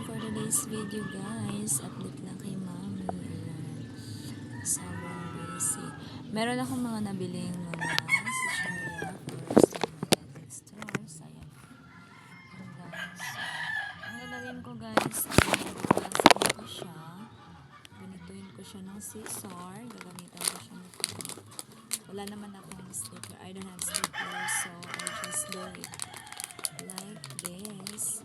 for today's video guys. Update lang kay mami. Ayan. Sobrang busy. Meron akong mga nabiling mga sa Sharia or sa mga stores. Ayan. Guys. Ang gagawin ko guys, gagasin ko siya. Ganituin ko siya ng scissor. Gagamitan ko siya. Wala naman akong slipper. I don't have slipper so I just do it like this.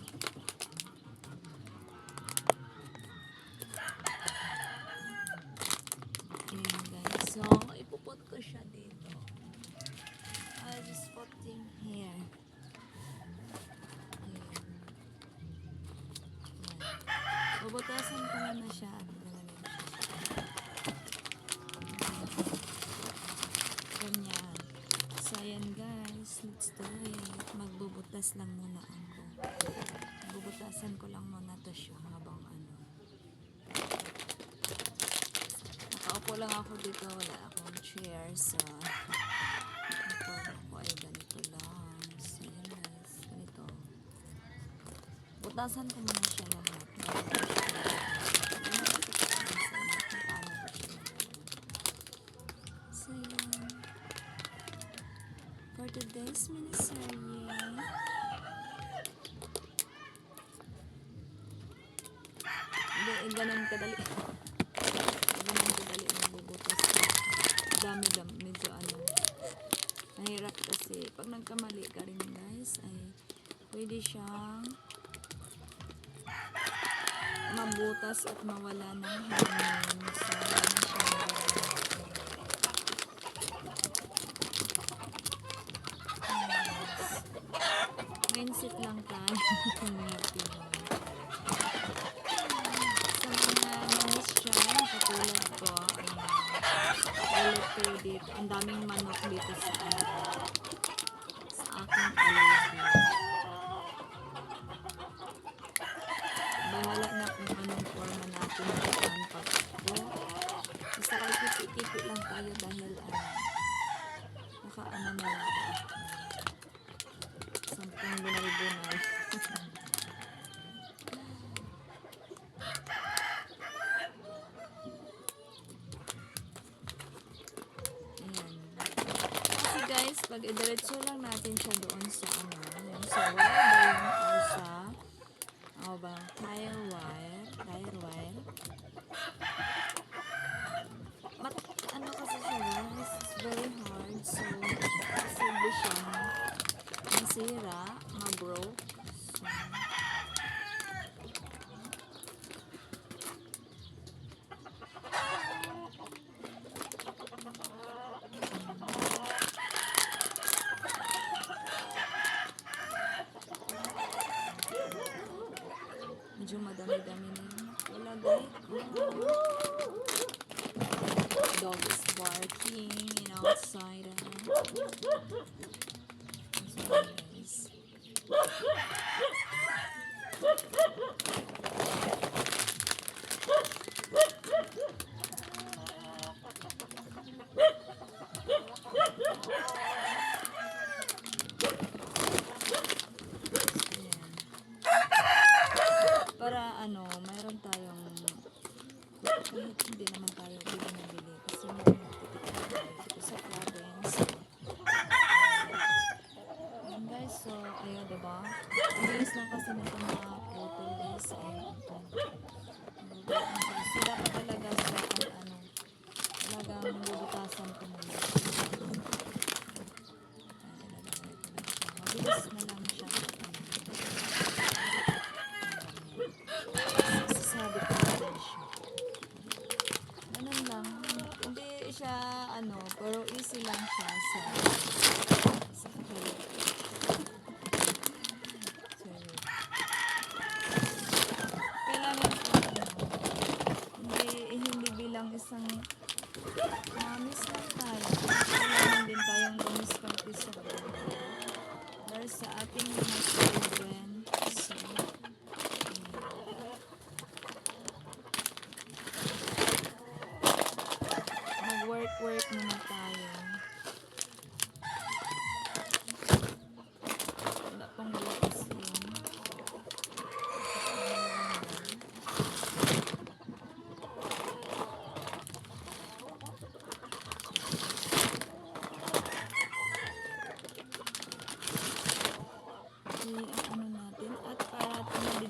Bubutasan ko na siya. Ganyan. So, ayan guys. Let's do it. Magbubutas lang muna ako. Bubutasan ko lang muna to siya habang ano. Nakaupo lang ako dito. Wala akong chair. So, ito ako ay ganito lang. So, ayan guys. Ganito. Butasan ko muna siya lahat. So, For today's miniserie, hindi, eh, ganun kadali. ganun kadali magbubutas. Dami dami, medyo ano. Mahirap kasi pag nagkamali ka rin guys, ay pwede siyang mabutas at mawala ng hangin. So, ayan, ulit dito. Ang daming manok dito sa ano, sa aking allergy. Bahala na kung anong forma natin dyan pag po. Basta kahit kipi-kipi lang tayo dahil ano, naka ano na lang ako. Sampung bunay-bunay. Ayan. Kasi guys, pag idiretso lang natin siya doon sa ano, yung sa wire ba yun or sa ano ba, tire wire, tire wire. Mat, ano kasi siya guys, it's very hard. So, posible siyang masira, ma-broke. So, medyo madami-dami na yun. Wala guys. Dog is barking outside. ah. So, guys. lang kasi nito mga putol guys sa aircon. Sila pa talaga sa ano, talagang bubutasan ko muna. Mabilis na lang siya. Sasabi ko na lang. Ganun lang. Hindi siya ano, pero easy lang siya sa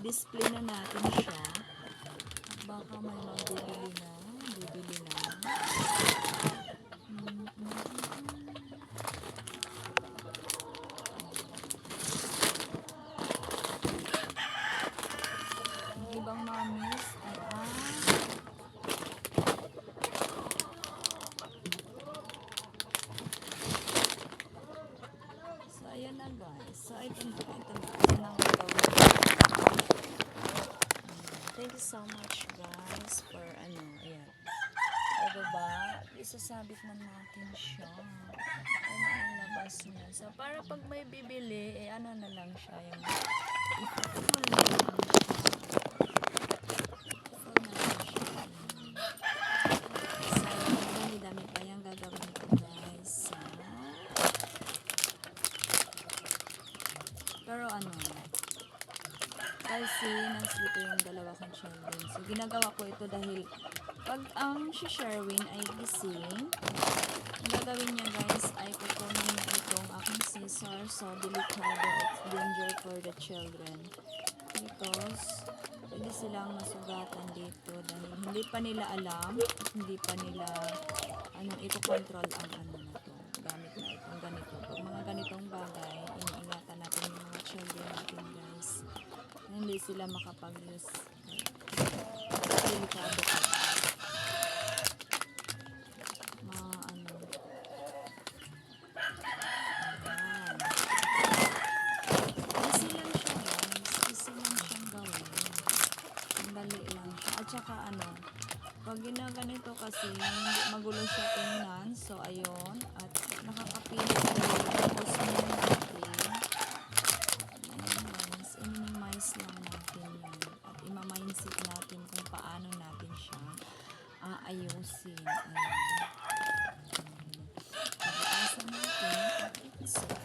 i-display na natin siya. Baka may magbibili na. Bibili na. Mm, mm, mm. Ang ibang mamis ay ah, So, ayan na guys. So, ito na. Ito na. Ito na ang gagawin. Thank you so much guys for ano, ayan. O diba? Isasabit na natin siya. Ano ang labas niya. So, para pag may bibili, eh ano na lang siya. Yung i-full na lang siya. Full na lang siya. So, dami-dami pa yung gagawin ko guys. So, pero ano, kasi nandito yung children. So, ginagawa ko ito dahil pag ang si Sherwin ay gising, ang gagawin niya guys ay kukunin niya itong aking scissor. So, delikado. It's danger for the children. Because, pwede silang masugatan dito dahil hindi pa nila alam at hindi pa nila ano, ito-control ang ano na to. Gamit na itong ganito. Pag mga ganitong bagay, iniingatan natin yung mga children natin guys. Hindi sila makapag-use. Easy lang siya guys. Easy lang lang. At saka ano, pag ginaganito kasi, magulo siya tingnan. So, ayun. At nakakapilit. Tapos, minimize aayusin. Ayun. Pagkakasan natin at i-set